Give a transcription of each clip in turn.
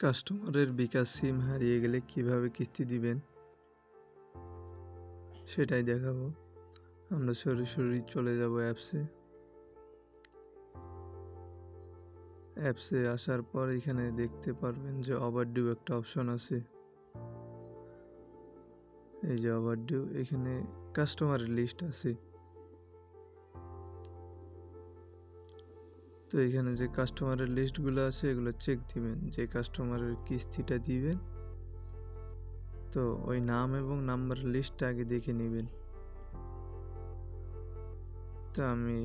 কাস্টমারের বিকাশ সিম হারিয়ে গেলে কীভাবে কিস্তি দিবেন? সেটাই দেখাবো। আমরা সরাসরি চলে যাব অ্যাপসে। অ্যাপসে আসার পর এখানে দেখতে পারবেন যে ওভারডিউ একটা অপশন আছে। এই যে ওভারডিউ এখানে কাস্টমারের লিস্ট আছে। তো এখানে যে কাস্টমারের লিস্টগুলো আছে, এগুলো চেক দিবেন। যে কাস্টমারের কিস্তিটা দিবেন, তো ওই নাম এবং নাম্বারের লিস্টটা আগে দেখে নেবেন। তো আমি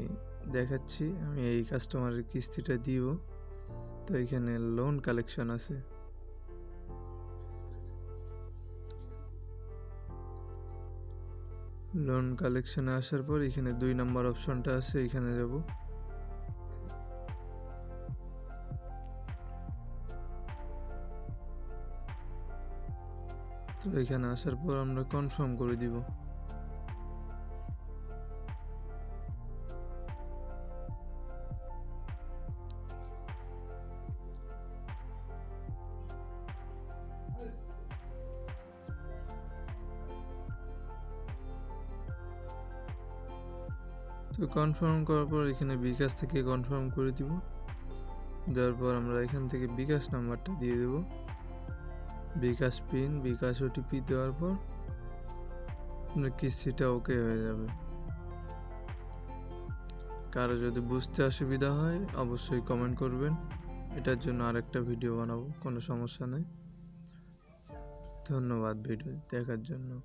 দেখাচ্ছি, আমি এই কাস্টমারের কিস্তিটা দিব। তো এখানে লোন কালেকশন আছে। লোন কালেকশনে আসার পর এখানে দুই নাম্বার অপশনটা আছে, এখানে যাব। তো এখানে আসার পর আমরা কনফার্ম করে দিব। তো কনফার্ম করার পর এখানে বিকাশ থেকে কনফার্ম করে দিব। দেওয়ার পর আমরা এখান থেকে বিকাশ নাম্বারটা দিয়ে দেব। বিকাশ পিন, বিকাশ ওটিপি দেওয়ার পর আপনার কিস্তিটা ওকে হয়ে যাবে। কারও যদি বুঝতে অসুবিধা হয়, অবশ্যই কমেন্ট করবেন। এটার জন্য আরেকটা ভিডিও বানাবো, কোনো সমস্যা নেই। ধন্যবাদ ভিডিও দেখার জন্য।